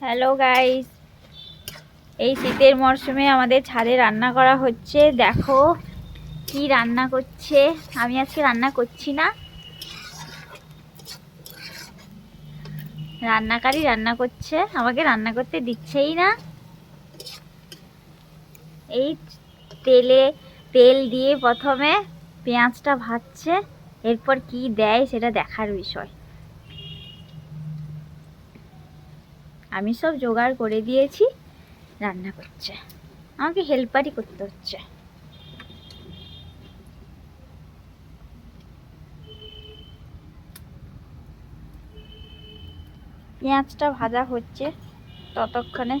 Hello guys এই শীতের মরশুমে আমাদের ছাদে রান্না করা হচ্ছে। দেখো কি রান্না করছে। আমি আজকে রান্না করছি না। রান্নাকারী রান্না করছে। আমাকে রান্না করতে দিচ্ছেই না। এই তেলে তেল দিয়ে প্রথমে পেঁয়াজটা ভাজছে। এরপর কি দেয় সেটা দেখার বিষয়। আমি সব জোগাড় করে দিয়েছি, রান্না করছে। আমাকে হেল্পারই করতে হচ্ছে। পেঁয়াজটা ভাজা হচ্ছে ততক্ষণে।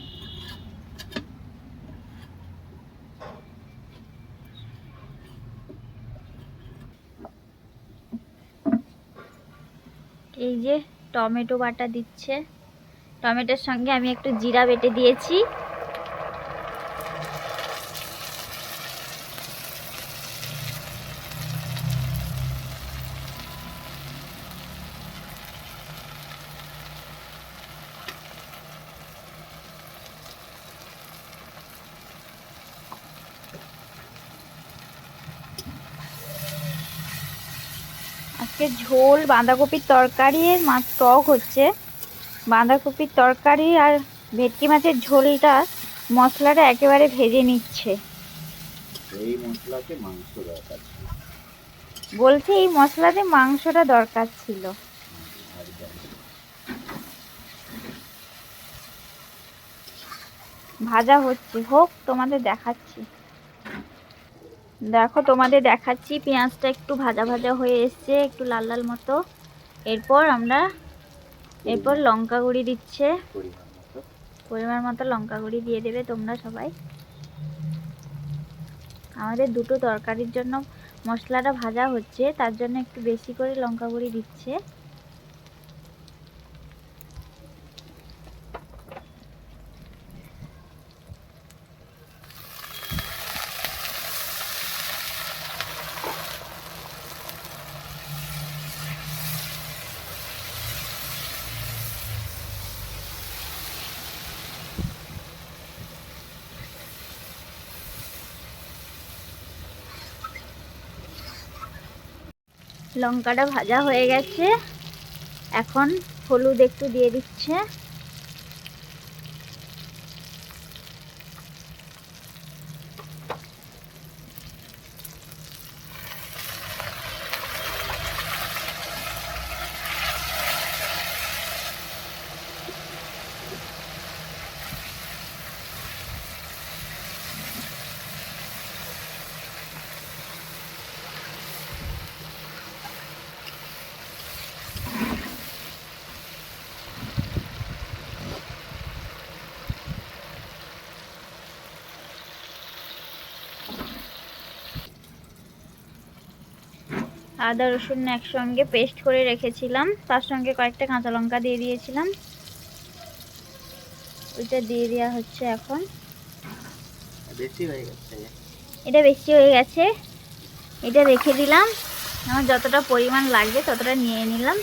এই যে টমেটো বাটা দিচ্ছে। টমেটোর সঙ্গে আমি একটু জিরা বেটে দিয়েছি। আজকে ঝোল বাঁধাকপির তরকারি মাছ টক হচ্ছে। বাঁধাকপির তরকারি আর ভেটকি মাছের ঝোলটা মশলাটা একেবারে ভেজে নিচ্ছে। এই মশলাতে মাংস দরকার ছিল। বলছে এই মশলাতে মাংসটা দরকার ছিল। ভাজা হচ্ছে। হোক তোমাদের দেখাচ্ছি। দেখো তোমাদের দেখাচ্ছি। পেঁয়াজটা একটু ভাজা ভাজা হয়ে এসছে একটু লাল লাল মতো। এরপর আমরা এরপর লঙ্কা গুঁড়ি দিচ্ছে। পরিমাণ মতো। লঙ্কা গুঁড়ি দিয়ে দেবে তোমরা সবাই। আমাদের দুটো তরকারির জন্য মশলাটা ভাজা হচ্ছে তার জন্য একটু বেশি করে লঙ্কা গুঁড়ি দিচ্ছে। লঙ্কাটা ভাজা হয়ে গেছে। এখন হলুদ একটু দিয়ে দিচ্ছে। আদা রসুন একসঙ্গে পেস্ট করে রেখেছিলাম। তার সঙ্গে কয়েকটা কাঁচা লঙ্কা দিয়ে দিয়েছিলাম। ওইটা দিয়ে দেওয়া হচ্ছে এখন। বেশি হয়ে গেছে। এটা বেশি হয়ে গেছে। এটা রেখে দিলাম। আমার যতটা পরিমাণ লাগবে ততটা নিয়ে নিলাম।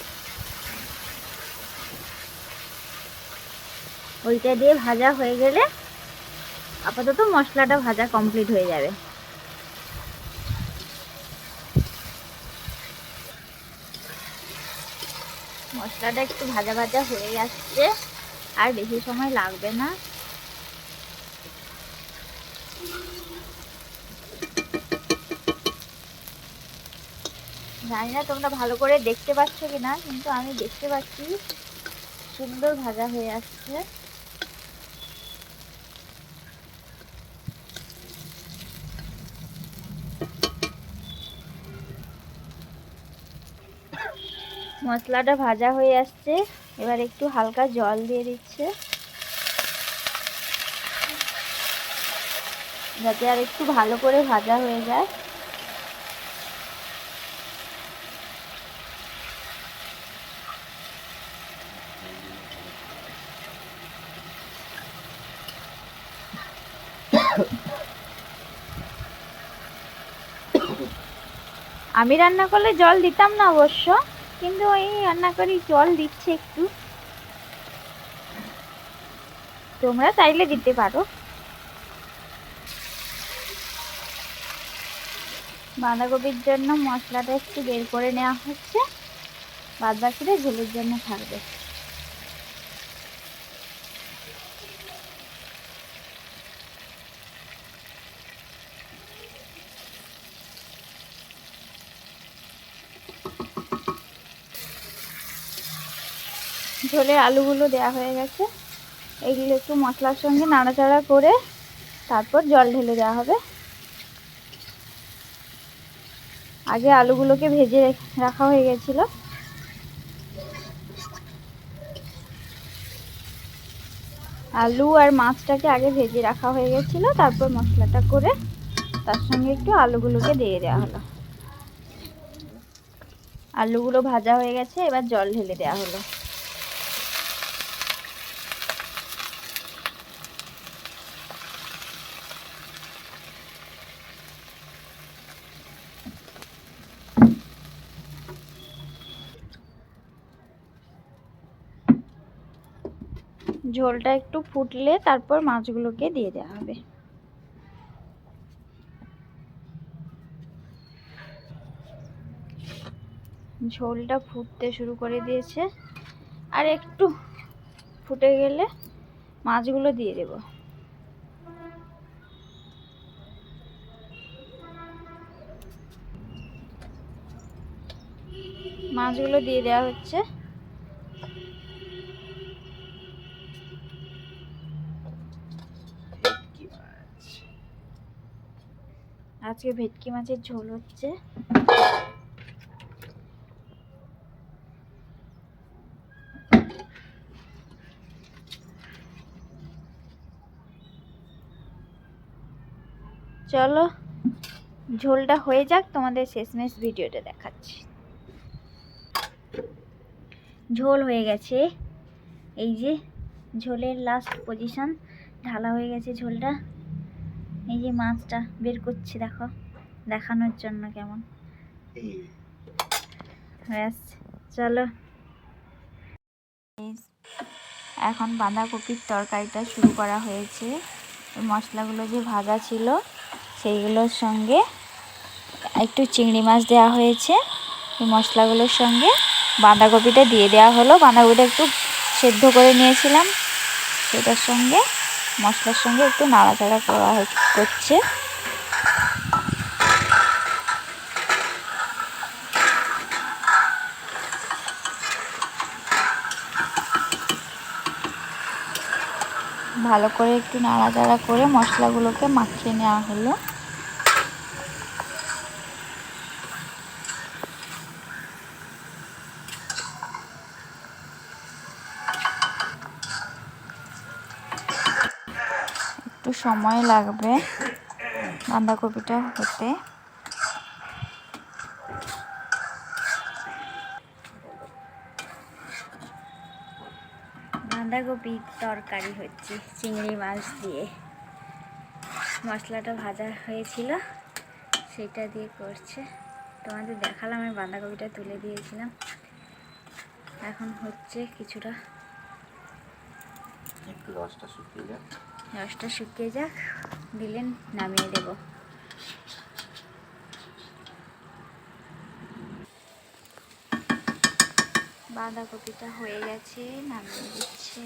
ওইটা দিয়ে ভাজা হয়ে গেলে আপাতত মশলাটা ভাজা কমপ্লিট হয়ে যাবে। মশলাটা একটু ভাজা ভাজা হয়ে যাচ্ছে আর বেশি সময় লাগবে না। জানি না তোমরা ভালো করে দেখতে পাচ্ছ কিনা, কিন্তু আমি দেখতে পাচ্ছি সুন্দর ভাজা হয়ে আসছে। মশলাটা ভাজা হয়ে আসছে। এবার একটু হালকা জল দিয়ে দিচ্ছে। যাতে আর একটু ভালো করে ভাজা হয়ে যায়। আমি রান্না করলে জল দিতাম না অবশ্য। কিন্তু এই রান্না করি, জল দিচ্ছে একটু। তোমরা চাইলে দিতে পারো। বাঁধাকপির জন্য মশলাটা একটু বের করে নেওয়া হচ্ছে। বাদ বাকিটা ঝোলের জন্য থাকবে। ঝোলে আলুগুলো দেওয়া হয়ে গেছে। এগুলো একটু মশলার সঙ্গে নাড়াচাড়া করে তারপর জল ঢেলে দেওয়া হবে। আগে আলুগুলোকে ভেজে রাখা হয়ে গেছিল। আলু আর মাছটাকে আগে ভেজে রাখা হয়ে গেছিল, তারপর মশলাটা করে তার সঙ্গে একটু আলুগুলোকে দিয়ে দেওয়া হলো। আলুগুলো ভাজা হয়ে গেছে, এবার জল ঢেলে দেওয়া হলো। ঝোলটা একটু ফুটলে তারপর মাছগুলোকে দিয়ে দেওয়া হবে। ঝোলটা ফুটতে শুরু করে দিয়েছে। আর একটু ফুটে গেলে মাছগুলো দিয়ে দেব। মাছগুলো দিয়ে দেওয়া হচ্ছে। আজকে ভেটকি মাছের ঝোল হচ্ছে। চলো, ঝোলটা হয়ে যাক, তোমাদের শেষমেশ ভিডিওটা দেখাচ্ছি। ঝোল হয়ে গেছে। এই যে ঝোলের লাস্ট পজিশন ঢালা হয়ে গেছে ঝোলটা। এই যে মাছটা বের করছি, দেখো। দেখানোর জন্য কেমন। ব্যাস, চলো। এখন বাঁধাকপির তরকারিটা শুরু করা হয়েছে। মশলাগুলো যে ভাজা ছিল, সেইগুলোর সঙ্গে একটু চিংড়ি মাছ দেওয়া হয়েছে। মশলাগুলোর সঙ্গে বাঁধাকপিটা দিয়ে দেওয়া হলো। বাঁধাকপিটা একটু সেদ্ধ করে নিয়েছিলাম। সেটার সঙ্গে মশলার সঙ্গে একটু নাড়াচাড়া করা করছে। ভালো করে একটু নাড়াচাড়া করে মশলাগুলোকে মাখিয়ে নেওয়া হলো। একটু সময় লাগবে বাঁধাকপিটা হতে। বাঁধাকপির তরকারি হচ্ছে চিংড়ি মাছ দিয়ে। মশলাটা ভাজা হয়েছিল সেটা দিয়ে করছে। তোমাদের দেখালাম আমি বাঁধাকপিটা তুলে দিয়েছিলাম। এখন হচ্ছে কিছুটা একটু রসটা শুকিয়ে যাক। রসটা শুকিয়ে যাক দিলেন নামিয়ে দেব। বাঁধাকপিটা হয়ে গেছে নামিয়ে দিচ্ছে।